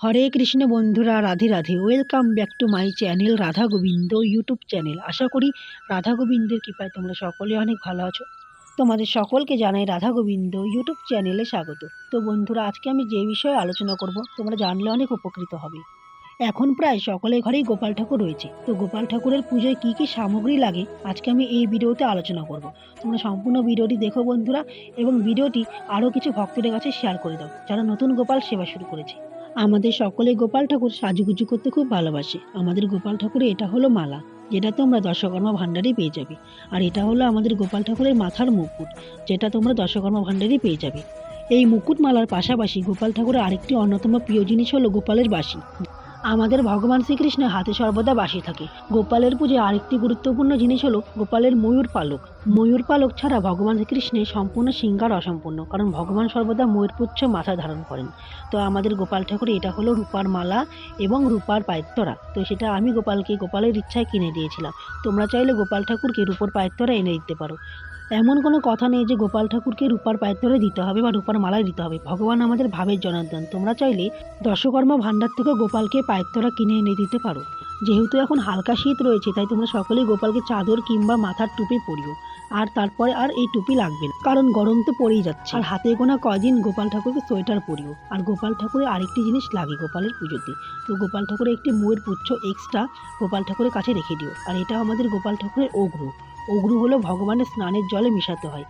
হরে কৃষ্ণ বন্ধুরা, Radhe Radhe. Welcome back to my channel Radha Govinda YouTube channel আশা করি রাধা গোবিন্দের কৃপায় তোমরা সকলে অনেক ভালো আছো। তোমাদের সকলকে জানাই রাধা গোবিন্দ ইউটিউব চ্যানেলে স্বাগত। তো বন্ধুরা, আজকে আমি যে বিষয়ে আলোচনা করব, তোমরা জানলে অনেক উপকৃত হবে। এখন প্রায় সকলের ঘরেই গোপাল ঠাকুর রয়েছে। তো গোপাল ঠাকুরের পুজোয় কী কী সামগ্রী লাগে, আজকে আমি এই ভিডিওতে আলোচনা করব। তোমরা সম্পূর্ণ ভিডিওটি দেখো বন্ধুরা, এবং ভিডিওটি আরও কিছু ভক্তদের কাছে শেয়ার করে দাও, যারা নতুন গোপাল সেবা শুরু করেছে। আমাদের সকলে গোপাল ঠাকুর সাজুগুজু করতে খুব ভালোবাসে। আমাদের গোপাল ঠাকুরের এটা হলো মালা, যেটা তোমরা দশকর্মা ভাণ্ডারে পেয়ে যাবে। আর এটা হলো আমাদের গোপাল ঠাকুরের মাথার মুকুট, যেটা তোমরা দশকর্মা ভাণ্ডারে পেয়ে যাবে। এই মুকুট মালার পাশাপাশি গোপাল ঠাকুরের আরেকটি অন্যতম প্রিয় জিনিস হলো গোপালের বাসি আমাদের ভগবান শ্রীকৃষ্ণ হাতে সর্বদা বাসি থাকে। গোপালের পুজোয় আরেকটি গুরুত্বপূর্ণ জিনিস হলো গোপালের ময়ূর পালক। ময়ূর পালক ছাড়া ভগবান শ্রীকৃষ্ণের সম্পূর্ণ সিঙ্গার অসম্পূর্ণ, কারণ ভগবান সর্বদা ময়ূরপুচ্ছ মাথা ধারণ করেন। তো আমাদের গোপাল ঠাকুর এটা হলো রূপার মালা এবং রূপার পায়ত্তরা। তো সেটা আমি গোপালকে গোপালের ইচ্ছায় কিনে দিয়েছিলাম। তোমরা চাইলে গোপাল ঠাকুরকে রূপর পায়ত্তরা এনে দিতে পারো। এমন কোনো কথা নেই যে গোপাল ঠাকুরকে রূপার পায়ত্তরে দিতে হবে বা রূপার মালায় দিতে হবে। ভগবান আমাদের ভাবের জনার্দন। তোমরা চাইলে দশকর্মা ভাণ্ডার থেকে গোপালকে পায়ত্তরা কিনে এনে দিতে পারো। যেহেতু এখন হালকা শীত রয়েছে, তাই তোমরা সকলেই গোপালকে চাদর কিংবা মাথার টুপি পরিও। আর তারপরে আর এই টুপি লাগবে না, কারণ গরম তো পড়েই যাচ্ছে। আর হাতে গোনা কদিন গোপাল ঠাকুরকে সোয়েটার পরিও। আর গোপাল ঠাকুরের আরেকটি জিনিস লাগে গোপালের পুজোতে। তো গোপাল ঠাকুরের একটি ময়ূর পুচ্ছ এক্সট্রা গোপাল ঠাকুরের কাছে রেখে দিও। আর এটা আমাদের গোপাল ঠাকুরের অগ্রু। অগ্রু হলো ভগবানের স্নানের জলে মিশাতে হয়।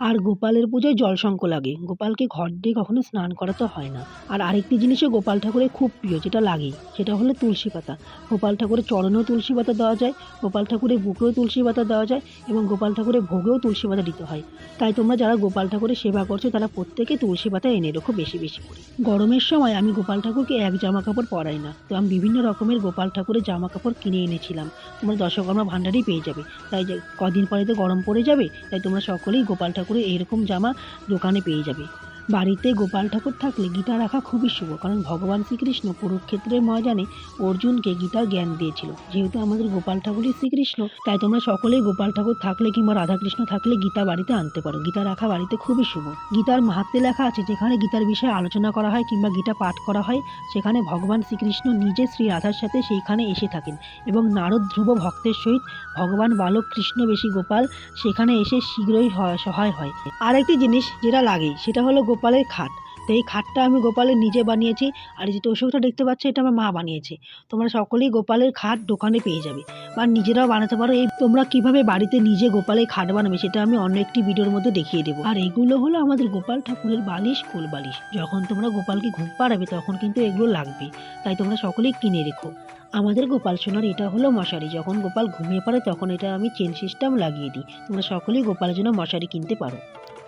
আর গোপালের পুজোয় জলশঙ্খ লাগে। গোপালকে ঘর দিয়ে কখনো স্নান করাতে হয় না। আর আরেকটি জিনিসও গোপাল ঠাকুরের খুব প্রিয়, যেটা লাগে সেটা হলো তুলসী পাতা। গোপাল ঠাকুরের চরণেও তুলসী পাতা দেওয়া যায়, গোপাল ঠাকুরের বুকেও তুলসী পাতা দেওয়া যায় এবং গোপাল ঠাকুরের ভোগেও তুলসী পাতা দিতে হয়। তাই তোমরা যারা গোপাল ঠাকুরের সেবা করছ, তারা প্রত্যেকে তুলসী পাতা এনে রেখো বেশি বেশি করে। গরমের সময় আমি গোপাল ঠাকুরকে এক জামা কাপড় পরাই না। তো আমি বিভিন্ন রকমের গোপাল ঠাকুরের জামা কাপড় কিনে এনেছিলাম। তোমরা দশকর্মা ভাণ্ডারেই পেয়ে যাবে। তাই কদিন পরে তো গরম পড়ে যাবে, তাই তোমরা সকলেই গোপাল ঠাকুরের এরকম জামা দোকানে পেয়ে যাবে। বাড়িতে গোপাল ঠাকুর থাকলে গীতা রাখা খুবই শুভ, কারণ ভগবান শ্রীকৃষ্ণ কুরুক্ষেত্রের ময়দানে অর্জুনকে গীতার জ্ঞান দিয়েছিল। যেহেতু আমাদের গোপাল ঠাকুরই শ্রীকৃষ্ণ, তাই তোমরা সকলেই গোপাল ঠাকুর থাকলে কিংবা রাধাকৃষ্ণ থাকলে গীতা বাড়িতে আনতে পারো। গীতা রাখা বাড়িতে খুবই শুভ। গীতার মাহাত্মে লেখা আছে, যেখানে গীতার বিষয়ে আলোচনা করা হয় কিংবা গীতা পাঠ করা হয়, সেখানে ভগবান শ্রীকৃষ্ণ নিজে শ্রী রাধার সাথে সেইখানে এসে থাকেন এবং নারদ ধ্রুব ভক্তের সহিত ভগবান বালক কৃষ্ণ বেশি গোপাল সেখানে এসে শীঘ্রই হয়- সহায় হয়। আরেকটি জিনিস যেটা লাগে, সেটা হলো গোপালের খাট। তো এই খাটটা আমি গোপালের নিজে বানিয়েছি। আর যে তোষকটা দেখতে পাচ্ছ, এটা আমার মা বানিয়েছে। তোমরা সকলেই গোপালের খাট দোকানে পেয়ে যাবে। বা নিজেরাও বানাতে পারো। এই তোমরা কীভাবে বাড়িতে নিজে গোপালের খাট বানাবে, সেটা আমি অন্য একটি ভিডিওর মধ্যে দেখিয়ে দেবো। আর এগুলো হলো আমাদের গোপাল ঠাকুরের বালিশ, কোল বালিশ। যখন তোমরা গোপালকে ঘুম পাড়াবে, তখন কিন্তু এগুলো লাগবে। তাই তোমরা সকলেই কিনে রেখো। আমাদের গোপাল সোনার এটা হলো মশারি। যখন গোপাল ঘুমিয়ে পড়ে, তখন এটা আমি চেন সিস্টেম লাগিয়ে দিই। তোমরা সকলেই গোপালের জন্য মশারি কিনতে পারো।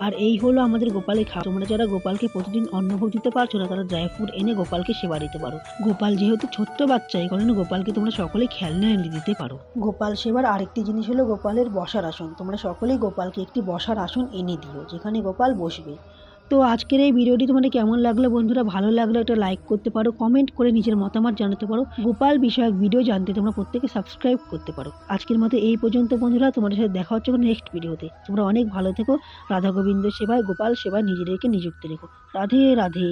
আর এই হলো আমাদের গোপালের খাওয়া। তোমরা যারা গোপালকে প্রতিদিন অন্নভোগ দিতে পারছ না, তারা জয়পুর এনে গোপালকে সেবা দিতে পারো। গোপাল যেহেতু ছোট্ট বাচ্চা, এই কারণে গোপালকে তোমরা সকলে খেলনা এনে দিতে পারো। গোপাল সেবার আরেকটি জিনিস হলো গোপালের বসার আসন। তোমরা সকলেই গোপালকে একটি বসার আসন এনে দিও, যেখানে গোপাল বসবে। তো আজকের এই ভিডিওটি তোমাদের কেমন লাগল বন্ধুরা? ভালো লাগল একটা লাইক করতে পারো কমেন্ট করে নিজের মতামত জানাতে পারো। গোপাল বিষয়ক ভিডিও জানতে তোমরা প্রত্যেকে সাবস্ক্রাইব করতে পারো। আজকের মতো এই পর্যন্ত বন্ধুরা, তোমাদের সাথে দেখা হচ্ছে নেক্সট ভিডিওতে তোমরা অনেক ভালো থেকো। রাধা গোবিন্দ সেবায়, গোপাল সেবায় নিজেদেরকে নিযুক্ত রেখো। রাধে রাধে।